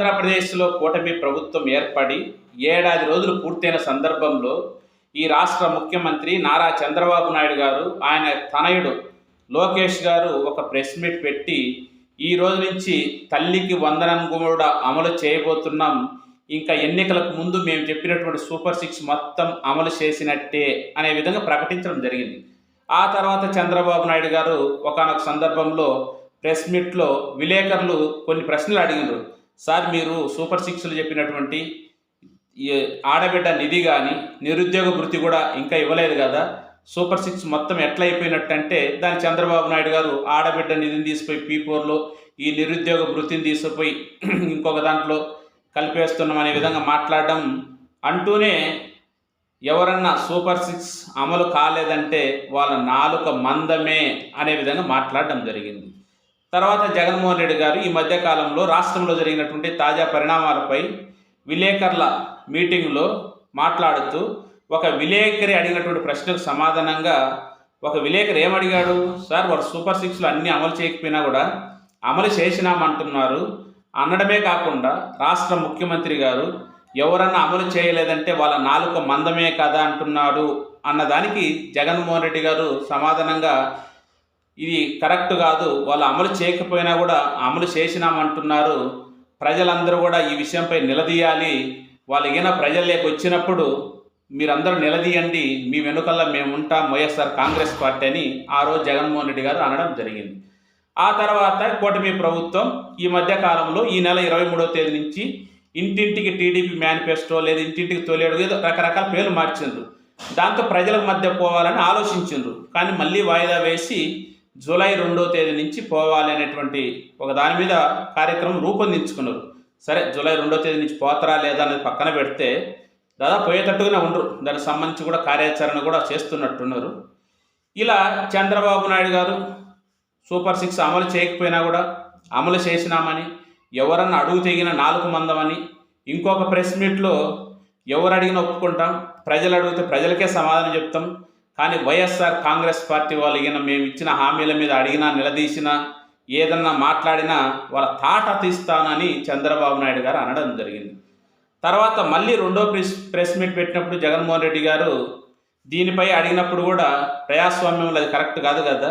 ఆంధ్రప్రదేశ్లో కూటమి ప్రభుత్వం ఏర్పడి ఏడాది రోజులు పూర్తయిన సందర్భంలో ఈ రాష్ట్ర ముఖ్యమంత్రి నారా చంద్రబాబు నాయుడు గారు ఆయన తనయుడు లోకేష్ గారు ఒక ప్రెస్ మీట్ పెట్టి ఈ రోజు నుంచి తల్లికి వందనం కూడా అమలు చేయబోతున్నాం. ఇంకా ఎన్నికలకు ముందు మేము చెప్పినటువంటి సూపర్ సిక్స్ మొత్తం అమలు చేసినట్టే అనే విధంగా ప్రకటించడం జరిగింది. ఆ తర్వాత చంద్రబాబు నాయుడు గారు ఒకనొక సందర్భంలో ప్రెస్ మీట్లో విలేకరులు కొన్ని ప్రశ్నలు అడిగినారు. సార్ మీరు సూపర్ సిక్స్లు చెప్పినటువంటి ఆడబిడ్డ నిధి కానీ నిరుద్యోగ వృత్తి కూడా ఇంకా ఇవ్వలేదు కదా. సూపర్ సిక్స్ మొత్తం ఎట్లా అయిపోయినట్టు అంటే దాని చంద్రబాబు నాయుడు గారు ఆడబిడ్డ నిధిని తీసిపోయి పీ ఫోర్లో ఈ నిరుద్యోగ వృత్తిని తీసుకుపోయి ఇంకొక దాంట్లో కలిపేస్తున్నాం అనే విధంగా మాట్లాడడం అంటూనే ఎవరన్నా సూపర్ సిక్స్ అమలు కాలేదంటే వాళ్ళ నాలుక మందమే అనే విధంగా మాట్లాడడం జరిగింది. తర్వాత జగన్మోహన్ రెడ్డి గారు ఈ మధ్యకాలంలో రాష్ట్రంలో జరిగినటువంటి తాజా పరిణామాలపై విలేకరుల మీటింగ్లో మాట్లాడుతూ ఒక విలేకరి అడిగినటువంటి ప్రశ్నకు సమాధానంగా ఒక విలేకరి ఏమడిగాడు? సార్ వారు సూపర్ సిక్స్లు అన్నీ అమలు చేయకపోయినా కూడా అమలు చేసినామంటున్నారు. అనడమే కాకుండా రాష్ట్ర ముఖ్యమంత్రి గారు ఎవరన్నా అమలు చేయలేదంటే వాళ్ళ నాలుక మందమే కదా అంటున్నాడు అన్నదానికి జగన్మోహన్ రెడ్డి గారు సమాధానంగా ఇది కరెక్ట్ కాదు. వాళ్ళు అమలు చేయకపోయినా కూడా అమలు చేసినామంటున్నారు. ప్రజలందరూ కూడా ఈ విషయంపై నిలదీయాలి. వాళ్ళు ఏమైనా ప్రజల్లోకి వచ్చినప్పుడు మీరందరూ నిలదీయండి. మీ వెనుకల్లా మేము ఉంటాం. వైఎస్ఆర్ కాంగ్రెస్ పార్టీ అని ఆ రోజు జగన్మోహన్ రెడ్డి గారు అనడం జరిగింది. ఆ తర్వాత కూటమి ప్రభుత్వం ఈ మధ్య కాలంలో ఈ నెల ఇరవై మూడవ తేదీ నుంచి ఇంటింటికి టీడీపీ మేనిఫెస్టో లేదా ఇంటింటికి తొలేడు ఏదో రకరకాల పేర్లు మార్చిండ్రు. దాంతో ప్రజల మధ్య పోవాలని ఆలోచించిండ్రు. కానీ మళ్ళీ వాయిదా వేసి జూలై రెండో తేదీ నుంచి పోవాలి అనేటువంటి ఒక దాని మీద కార్యక్రమం రూపొందించుకున్నారు. సరే జూలై రెండో తేదీ నుంచి పోతారా లేదా అనేది పక్కన పెడితే దాదాపు పోయేటట్టుగానే ఉండరు. దానికి సంబంధించి కూడా కార్యాచరణ కూడా చేస్తున్నట్టున్నారు. ఇలా చంద్రబాబు నాయుడు గారు సూపర్ సిక్స్ అమలు చేయకపోయినా కూడా అమలు చేసినామని ఎవరన్నా అడుగు తెగిన నాలుగు మందమని ఇంకొక ప్రెస్ మీట్లో ఎవరు అడిగినా ఒప్పుకుంటాం. ప్రజలు అడిగితే ప్రజలకే సమాధానం చెప్తాం. కానీ వైఎస్ఆర్ కాంగ్రెస్ పార్టీ వాళ్ళు ఈయన మేము ఇచ్చిన హామీల మీద అడిగినా నిలదీసినా ఏదన్నా మాట్లాడినా వాళ్ళ తాట తీస్తానని చంద్రబాబు నాయుడు గారు అనడం జరిగింది. తర్వాత మళ్ళీ రెండో ప్రెస్ ప్రెస్ మీట్ పెట్టినప్పుడు జగన్మోహన్ రెడ్డి గారు దీనిపై అడిగినప్పుడు కూడా ప్రజాస్వామ్యంలో అది కరెక్ట్ కాదు కదా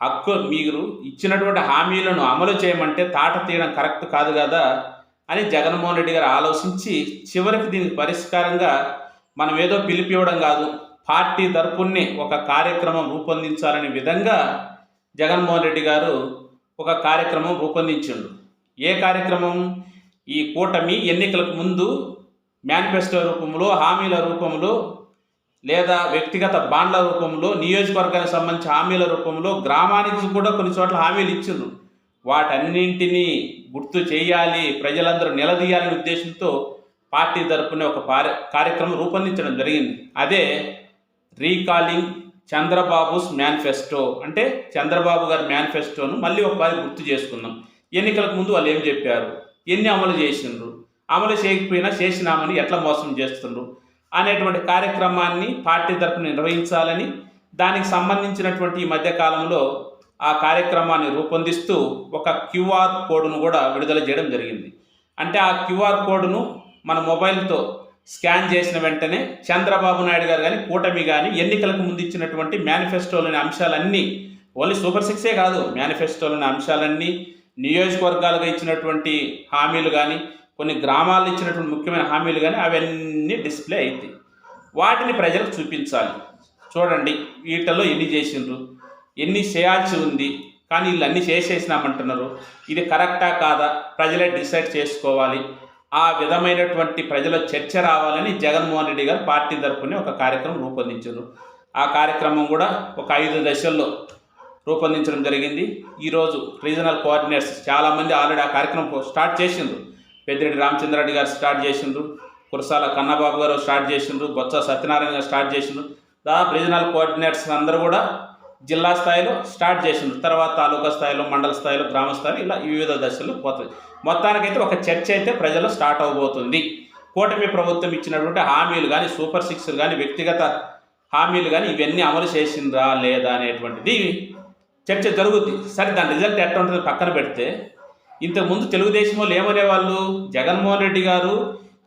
హక్కు మీరు ఇచ్చినటువంటి హామీలను అమలు చేయమంటే తాట తీయడం కరెక్ట్ కాదు కదా అని జగన్మోహన్ రెడ్డి గారు ఆలోచించి చివరికి దీనికి పరిష్కారంగా మనం ఏదో పిలిపివ్వడం కాదు పార్టీ తరపునే ఒక కార్యక్రమం రూపొందించాలనే విధంగా జగన్మోహన్ రెడ్డి గారు ఒక కార్యక్రమం రూపొందించిండు. ఏ కార్యక్రమం? ఈ కూటమి ఎన్నికలకు ముందు మేనిఫెస్టో రూపంలో హామీల రూపంలో లేదా వ్యక్తిగత బాండ్ల రూపంలో నియోజకవర్గానికి సంబంధించి హామీల రూపంలో గ్రామానికి కూడా కొన్ని చోట్ల హామీలు ఇచ్చిండ్రు వాటన్నింటినీ గుర్తు చేయాలి ప్రజలందరూ నిలదీయాలనే ఉద్దేశంతో పార్టీ తరపున ఒక కార్యక్రమం రూపొందించడం జరిగింది. అదే రీకాలింగ్ చంద్రబాబుస్ మేనిఫెస్టో అంటే చంద్రబాబు గారి మేనిఫెస్టోను మళ్ళీ ఒకసారి గుర్తు చేసుకుందాం. ఎన్నికలకు ముందు వాళ్ళు ఏం చెప్పారు? ఎన్ని అమలు చేసినారు అమలు చేయకపోయినా చేసినామని ఎట్లా మోసం చేస్తుండ్రు? అనేటువంటి కార్యక్రమాన్ని పార్టీ తరఫున నిర్వహించాలని దానికి సంబంధించినటువంటి ఈ మధ్యకాలంలో ఆ కార్యక్రమాన్ని రూపొందిస్తూ ఒక క్యూఆర్ కోడ్ను కూడా విడుదల చేయడం జరిగింది. అంటే ఆ క్యూఆర్ కోడ్ను మన మొబైల్తో స్కాన్ చేసిన వెంటనే చంద్రబాబు నాయుడు గారు కానీ కూటమి కానీ ఎన్నికలకు ముందు ఇచ్చినటువంటి మేనిఫెస్టోలోని అంశాలన్నీ ఓన్లీ సూపర్ సిక్సే కాదు మేనిఫెస్టోలోని అంశాలన్నీ నియోజకవర్గాలుగా ఇచ్చినటువంటి హామీలు కానీ కొన్ని గ్రామాల్లో ఇచ్చినటువంటి ముఖ్యమైన హామీలు కానీ అవన్నీ డిస్ప్లే అవుతాయి వాటిని ప్రజలకు చూపించాలి. చూడండి వీటిల్లో ఎన్ని చేసిండ్రు? ఎన్ని చేయాల్సి ఉంది? కానీ వీళ్ళు అన్ని చేసేసినామంటున్నారు. ఇది కరెక్టా కాదా? ప్రజలే డిసైడ్ చేసుకోవాలి. ఆ విధమైనటువంటి ప్రజల చర్చ రావాలని జగన్మోహన్ రెడ్డి గారు పార్టీ తరపునే ఒక కార్యక్రమం రూపొందించారు. ఆ కార్యక్రమం కూడా ఒక ఐదు దశల్లో రూపొందించడం జరిగింది. ఈరోజు రీజనల్ కోఆర్డినేటర్స్ చాలామంది ఆల్రెడీ ఆ కార్యక్రమం స్టార్ట్ చేసిండ్రు. పెద్దిరెడ్డి రామచంద్రారెడ్డి గారు స్టార్ట్ చేసిండ్రు. కురసాల కన్నబాబు గారు స్టార్ట్ చేసిండ్రు. బొత్స సత్యనారాయణ గారు స్టార్ట్ చేసిండ్రు. దాదాపు రీజనల్ కోఆర్డినేటర్స్ అందరూ కూడా జిల్లా స్థాయిలో స్టార్ట్ చేసింది తర్వాత తాలూకా స్థాయిలో మండల స్థాయిలో గ్రామ స్థాయిలో ఇలా వివిధ దశలు పోతుంది మొత్తానికైతే ఒక చర్చ అయితే ప్రజలు స్టార్ట్ అవబోతుంది. కూటమి ప్రభుత్వం ఇచ్చినటువంటి హామీలు కానీ సూపర్ సిక్స్ కానీ వ్యక్తిగత హామీలు కానీ ఇవన్నీ అమలు చేసిందా లేదా అనేటువంటిది చర్చ జరుగుద్ది. సరే దాని రిజల్ట్ ఎట్లా ఉంటుంది పక్కన పెడితే ఇంతకుముందు తెలుగుదేశం వాళ్ళు ఏమనేవాళ్ళు? జగన్మోహన్ రెడ్డి గారు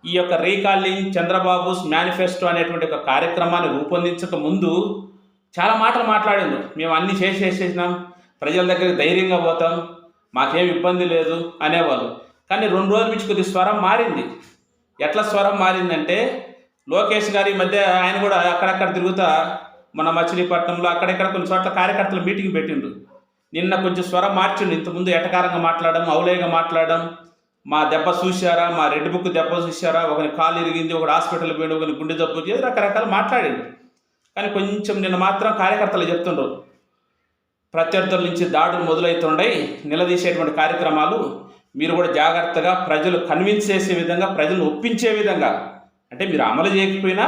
ఈ యొక్క రీకాలింగ్ చంద్రబాబు మేనిఫెస్టో అనేటువంటి ఒక కార్యక్రమాన్ని రూపొందించక ముందు చాలా మాటలు మాట్లాడిండు మేము అన్ని చేసేసినాం ప్రజల దగ్గరికి ధైర్యంగా పోతాం. మాకేం ఇబ్బంది లేదు అనేవాళ్ళు. కానీ రెండు రోజుల నుంచి కొద్ది స్వరం మారింది. ఎట్లా స్వరం మారిందంటే లోకేష్ గారి ఈ మధ్య ఆయన కూడా అక్కడక్కడ తిరుగుతా మన మచిలీపట్నంలో అక్కడెక్కడ కొన్ని చోట్ల కార్యకర్తలు మీటింగ్ పెట్టిండు నిన్న కొంచెం స్వరం మార్చిండు. ఇంతకుముందు ఎటకారంగా మాట్లాడడం అవులేగా మాట్లాడడం. మా దెబ్బ చూశారా? మా రెడ్ బుక్ దెబ్బ చూశారా? ఒకని కాలు ఇరిగింది ఒకటి హాస్పిటల్ పోయింది ఒకని గుండె జబ్బు చేసి రకరకాలు మాట్లాడిండు. కానీ కొంచెం నిన్న మాత్రం కార్యకర్తలు చెప్తుండ్రు. ప్రత్యర్థుల నుంచి దాడులు మొదలవుతుండయి నిలదీసేటువంటి కార్యక్రమాలు మీరు కూడా జాగ్రత్తగా ప్రజలు కన్విన్స్ చేసే విధంగా ప్రజలు ఒప్పించే విధంగా అంటే మీరు అమలు చేయకపోయినా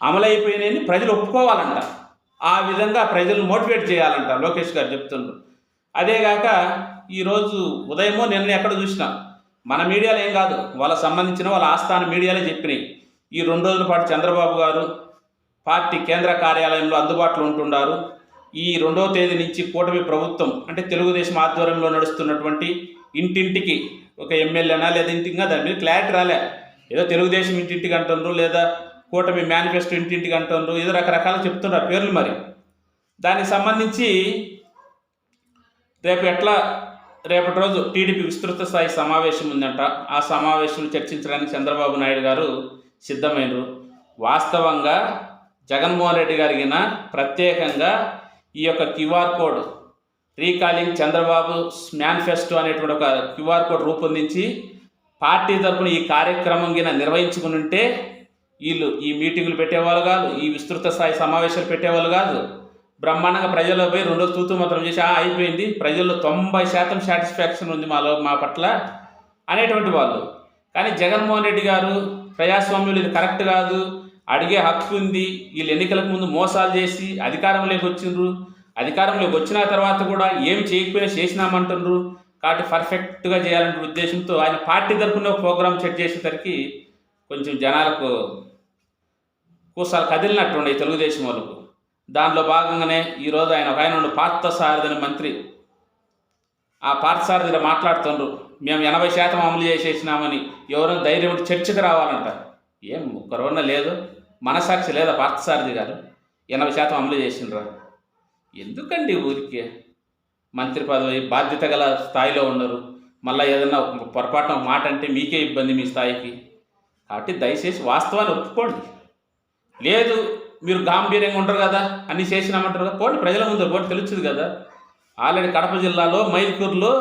అమలు అయిపోయినాయని ప్రజలు ఒప్పుకోవాలంట. ఆ విధంగా ప్రజలను మోటివేట్ చేయాలంట లోకేష్ గారు చెప్తుండ్రు. అదేగాక ఈరోజు ఉదయమో నిన్న ఎక్కడ చూసినా మన మీడియాలో ఏం కాదు వాళ్ళకి సంబంధించిన వాళ్ళ ఆస్థాన మీడియాలే చెప్పినాయి. ఈ రెండు రోజుల పాటు చంద్రబాబు గారు పార్టీ కేంద్ర కార్యాలయంలో అందుబాటులో ఉంటున్నారు ఈ రెండవ తేదీ నుంచి కూటమి ప్రభుత్వం అంటే తెలుగుదేశం ఆధ్వర్యంలో నడుస్తున్నటువంటి ఇంటింటికి ఒక ఎమ్మెల్యేనా లేదా ఇంటిగా దాని మీద క్లారిటీ రాలే. ఏదో తెలుగుదేశం ఇంటింటికి అంటుండ్రు లేదా కూటమి మేనిఫెస్టో ఇంటింటికి అంటుండ్రు ఏదో రకరకాలు చెప్తున్నారు పేర్లు మరి. దానికి సంబంధించి రేపు ఎట్లా రేపటి రోజు టీడీపీ విస్తృత స్థాయి సమావేశం ఉందంట. ఆ సమావేశం చర్చించడానికి చంద్రబాబు నాయుడు గారు సిద్ధమైనరు వాస్తవంగా జగన్మోహన్ రెడ్డి గారిగిన ప్రత్యేకంగా ఈ యొక్క QR code recalling Chandrababu manifesto అనేటువంటి ఒక క్యూఆర్ కోడ్ రూపొందించి పార్టీ తరపున ఈ కార్యక్రమం గిన నిర్వహించుకుని ఉంటే వీళ్ళు ఈ మీటింగులు పెట్టేవాళ్ళు కాదు ఈ విస్తృత స్థాయి సమావేశాలు పెట్టేవాళ్ళు కాదు. బ్రహ్మాండంగా ప్రజల్లో పోయి రెండో తూతూ మాత్రం చేసి "ఆ, అయిపోయింది. ప్రజల్లో తొంభై శాతం సాటిస్ఫాక్షన్ ఉంది మాలో మా పట్ల అనేటువంటి వాళ్ళు. కానీ జగన్మోహన్ రెడ్డి గారు ప్రజాస్వామ్యం ఇది కరెక్ట్ కాదు. అడిగే హక్కు ఉంది. వీళ్ళు ఎన్నికలకు ముందు మోసాలు చేసి అధికారంలోకి వచ్చిండ్రు. అధికారంలోకి వచ్చిన తర్వాత కూడా ఏం చేయకపోయినా చేసినామంటుండ్రు. కాబట్టి పర్ఫెక్ట్గా చేయాలనే ఉద్దేశంతో ఆయన పార్టీ తరఫున ప్రోగ్రామ్ సెట్ చేసేసరికి కొంచెం జనాలకు కూసాలు కదిలినట్టుండే తెలుగుదేశం వాళ్ళకు. దానిలో భాగంగానే ఈరోజు ఆయన ఒక ఆయన పార్థ సారథిని మంత్రి. ఆ పార్థసారథిలో మాట్లాడుతుండ్రు. మేము ఎనభై శాతం అమలు చేసేసినామని ఎవరైనా ధైర్యం ఉంటే చర్చకు రావాలంటారు ఏం కరోనా లేదు. మనసాక్షి లేదా పార్థసారథి గారు. ఎనభై శాతం అమలు చేసిండ్రా. ఎందుకండి ఊరికే? మంత్రి పదవి బాధ్యత గల స్థాయిలో ఉండరు. మళ్ళీ ఏదన్నా పొరపాటున మాట అంటే మీకే ఇబ్బంది మీ స్థాయికి. కాబట్టి దయచేసి వాస్తవాన్ని ఒప్పుకోండి. లేదు మీరు గాంభీర్యంగా ఉంటారు కదా అన్ని చేసినామంటారు కదా పోండి ప్రజల ముందు పోటీ తెలుస్తుంది కదా. ఆల్రెడీ కడప జిల్లాలో మైదుకూరులో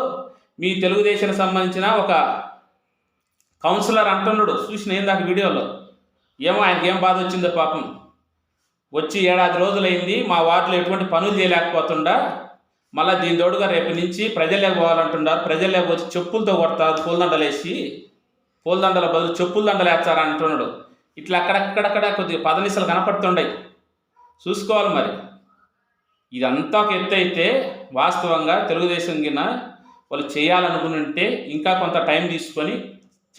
మీ తెలుగుదేశానికి సంబంధించిన ఒక కౌన్సిలర్ అంటున్నాడు చూసిన ఏందాక వీడియోలో? ఏమో ఆయనకి ఏం బాధ వచ్చిందో పాపం. వచ్చి ఏడాది రోజులైంది మా వార్డులో ఎటువంటి పనులు చేయలేకపోతుండా? మళ్ళీ దీని తోడుగా రేపు నుంచి ప్రజల్లోకి పోవాలంటున్నారు ప్రజల్లోకి వచ్చి చెప్పులతో కొడతారు పూలదండలేసి పూలదండల బదులు చెప్పుల దండలు వేస్తారా అంటున్నాడు. ఇట్లా అక్కడక్కడక్కడ కొద్దిగా పదనిసలు కనపడుతుండయి. చూసుకోవాలి మరి. ఇదంతా ఒక ఎత్తు అయితే వాస్తవంగా తెలుగుదేశం కింద వాళ్ళు చేయాలనుకుని ఉంటే ఇంకా కొంత టైం తీసుకొని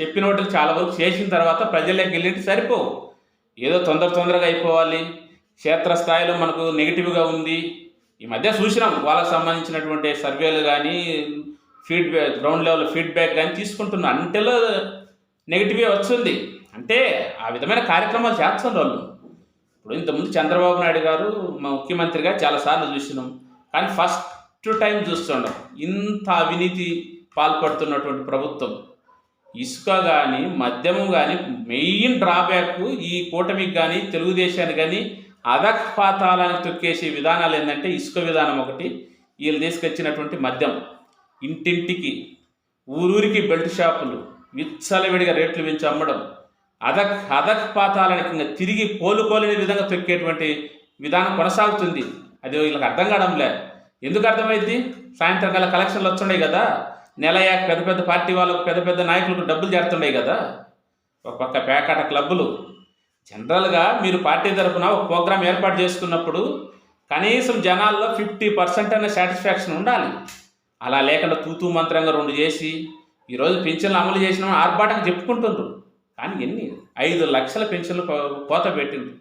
చెప్పిన వాటికి చాలా వరకు చేసిన తర్వాత ప్రజలకు వెళ్ళింటి సరిపోవు. ఏదో తొందర తొందరగా అయిపోవాలి. క్షేత్రస్థాయిలో మనకు నెగిటివ్గా ఉంది. ఈ మధ్య చూసినాం వాళ్ళకి సంబంధించినటువంటి సర్వేలు కానీ ఫీడ్బ్యాక్ గ్రౌండ్ లెవెల్ ఫీడ్బ్యాక్ కానీ తీసుకుంటున్నాం. అంటేలో నెగిటివే వస్తుంది అంటే ఆ విధమైన కార్యక్రమాలు చేస్తున్నారు వాళ్ళు. ఇప్పుడు ఇంతకుముందు చంద్రబాబు నాయుడు గారు మా ముఖ్యమంత్రిగా చాలాసార్లు చూసినాం. కానీ ఫస్ట్ టైం చూస్తుండం ఇంత అవినీతి పాల్పడుతున్నటువంటి ప్రభుత్వం. ఇసుక కానీ మద్యము కానీ మెయిన్ డ్రాబ్యాక్ ఈ కూటమికి కానీ తెలుగుదేశానికి కానీ అధపాతాలని తొక్కేసే విధానాలు ఏంటంటే ఇసుక విధానం ఒకటి వీళ్ళు తీసుకొచ్చినటువంటి మద్యం. ఇంటింటికి ఊరూరికి బెల్ట్ షాపులు విచ్చలవిడిగా రేట్లు పెంచి అమ్మడం. అధక్ పాతాలని ఇంకా తిరిగి కోలుకోలేని విధంగా తొక్కేటువంటి విధానం కొనసాగుతుంది. అది వీళ్ళకి అర్థం కావడంలే. ఎందుకు అర్థమైంది? సాయంత్రం కల్లా కలెక్షన్లు వస్తున్నాయి కదా. నెల అయ్యాక పెద్ద పెద్ద పార్టీ వాళ్ళకు పెద్ద పెద్ద నాయకులకు డబ్బులు చేరుతున్నాయి కదా. ఒక పక్క పేకాట క్లబ్బులు. జనరల్గా మీరు పార్టీ తరఫున ఒక ప్రోగ్రామ్ ఏర్పాటు చేసుకున్నప్పుడు కనీసం జనాల్లో ఫిఫ్టీ పర్సెంట్ అనే సాటిస్ఫాక్షన్ ఉండాలి. అలా లేకుండా తూతూ మంత్రంగా రెండు చేసి ఈరోజు పెన్షన్లు అమలు చేసిన ఆర్భాటంగా చెప్పుకుంటుండ్రు. కానీ ఎన్ని? ఐదు లక్షల పెన్షన్లు కోత పెట్టిండ్రు.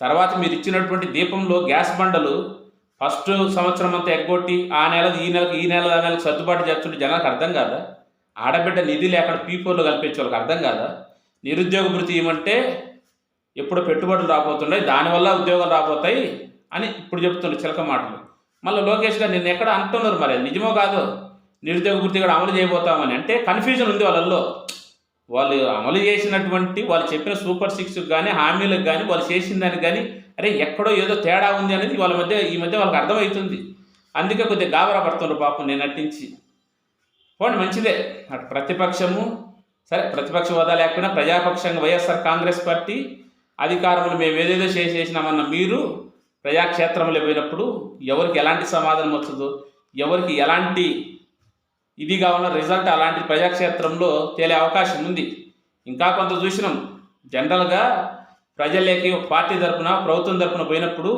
తర్వాత మీరు ఇచ్చినటువంటి దీపంలో గ్యాస్ బండలు ఫస్ట్ సంవత్సరం అంతా ఎగ్గొట్టి ఆ నెల ఈ నెలకు ఈ నెల ఆ నెలకు సర్దుబాటు చేస్తుంటే జనాలకు అర్థం కాదా? ఆడబిడ్డ నిధి లేకుండా పీపోర్లు కల్పించే వాళ్ళకి అర్థం కాదా? నిరుద్యోగ భృతి ఏమంటే ఎప్పుడు పెట్టుబడులు రాబోతున్నాయి దానివల్ల ఉద్యోగాలు రాబోతాయి అని ఇప్పుడు చెప్తున్నారు చిలక మాటలు. మళ్ళీ లోకేష్ గారు నేను ఎక్కడ అంటున్నారు మరి? నిజమో కాదు? నిరుద్యోగ భృతి కూడా అమలు చేయబోతామని. అంటే కన్ఫ్యూజన్ ఉంది వాళ్ళల్లో. వాళ్ళు అమలు చేసినటువంటి వాళ్ళు చెప్పిన సూపర్ సిక్స్కి కానీ హామీలకు కానీ వాళ్ళు చేసిన దానికి కానీ అరే ఎక్కడో ఏదో తేడా ఉంది అనేది వాళ్ళ మధ్య ఈ మధ్య వాళ్ళకి అర్థమవుతుంది. అందుకే కొద్దిగా గాబరా పడుతున్నారు పాపం నేను నటించి. పోండి మంచిదే. అటు ప్రతిపక్షము సరే ప్రతిపక్ష హోదా లేకపోయినా ప్రజాపక్షంగా వైఎస్ఆర్ కాంగ్రెస్ పార్టీ అధికారంలో మేము ఏదేదో చేసేసినామన్న మీరు ప్రజాక్షేత్రంలో పోయినప్పుడు ఎవరికి ఎలాంటి సమాధానం వచ్చదో ఎవరికి ఎలాంటి ఇది కావాలన్న రిజల్ట్ అలాంటి ప్రజాక్షేత్రంలో తేలే అవకాశం ఉంది. ఇంకా కొంత చూసినాం. జనరల్గా ప్రజలకి ఒక పార్టీ తరపున ప్రభుత్వం తరపున పోయినప్పుడు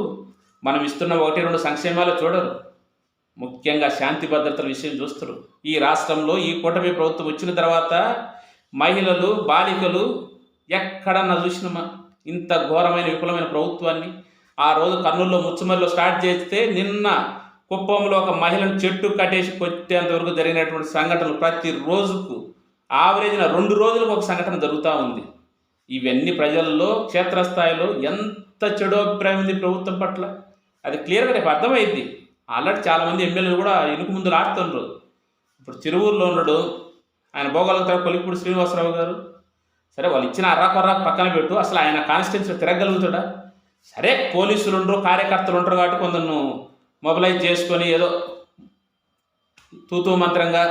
మనం ఇస్తున్న ఒకటి రెండు సంక్షేమాలు చూడరు. ముఖ్యంగా శాంతి భద్రతల విషయం చూస్తారు. ఈ రాష్ట్రంలో ఈ కూటమి ప్రభుత్వం వచ్చిన తర్వాత మహిళలు బాలికలు ఎక్కడన్నా చూసినామా ఇంత ఘోరమైన విఫలమైన ప్రభుత్వాన్ని ఆ రోజు కర్నూలులో ముచ్చుమరిలో స్టార్ట్ చేస్తే నిన్న కుప్పంలో ఒక మహిళను చెట్టు కట్టేసి కొట్టేంత వరకు జరిగినటువంటి సంఘటనలు ప్రతి రోజుకు ఆవరేజ్న రెండు రోజులకు ఒక సంఘటన జరుగుతూ ఉంది. ఇవన్నీ ప్రజల్లో క్షేత్రస్థాయిలో ఎంత చెడు అభిప్రాయం ఉంది ప్రభుత్వం పట్ల? అది క్లియర్గా రేపు అర్థమైంది ఆల్రెడీ చాలామంది ఎమ్మెల్యేలు కూడా ఇనుక ముందు ఆడుతుండ్రు ఇప్పుడు తిరువూరులో ఉన్నాడు. ఆయన భోగాలంతా కొలిపూడి శ్రీనివాసరావు గారు. సరే వాళ్ళు ఇచ్చిన అర్రాకొర్రా పక్కన పెట్టు. అసలు ఆయన కాన్స్టిట్యున్సీ తిరగలుగుతాడా సరే పోలీసులు ఉండరు కార్యకర్తలు ఉంటారు కాబట్టి కొందరు మొబిలైజ్ చేసుకొని ఏదో తూతూ మంత్రంగా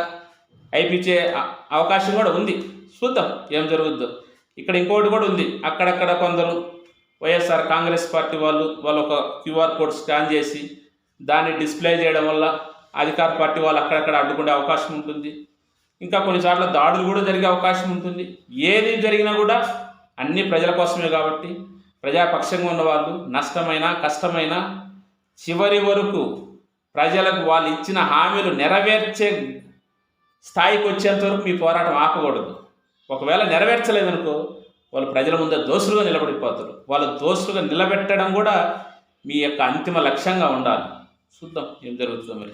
అయిపించే అవకాశం కూడా ఉంది. చూద్దాం ఏం జరుగుద్దో. ఇక్కడ ఇంకోటి కూడా ఉంది. అక్కడక్కడ కొందరు వైఎస్ఆర్ కాంగ్రెస్ పార్టీ వాళ్ళు వాళ్ళు ఒక క్యూఆర్ కోడ్ స్కాన్ చేసి దాన్ని డిస్ప్లే చేయడం వల్ల అధికార పార్టీ వాళ్ళు అక్కడక్కడ అడ్డుకునే అవకాశం ఉంటుంది. ఇంకా కొన్నిసార్లు దాడులు కూడా జరిగే అవకాశం ఉంటుంది. ఏది జరిగినా కూడా అన్ని ప్రజల కోసమే కాబట్టి ప్రజాపక్షంగా ఉన్నవాళ్ళు నష్టమైన కష్టమైన చివరి వరకు ప్రజలకు వాళ్ళు ఇచ్చిన హామీలు నెరవేర్చే స్థాయికి వచ్చేంత వరకు మీ పోరాటం ఆపకూడదు. ఒకవేళ నెరవేర్చలేదనుకో వాళ్ళు ప్రజల ముందే దోషులుగా నిలబడిపోతారు. వాళ్ళు దోషులుగా నిలబెట్టడం కూడా మీ యొక్క అంతిమ లక్ష్యంగా ఉండాలి. చూద్దాం ఏం జరుగుతుందో మరి.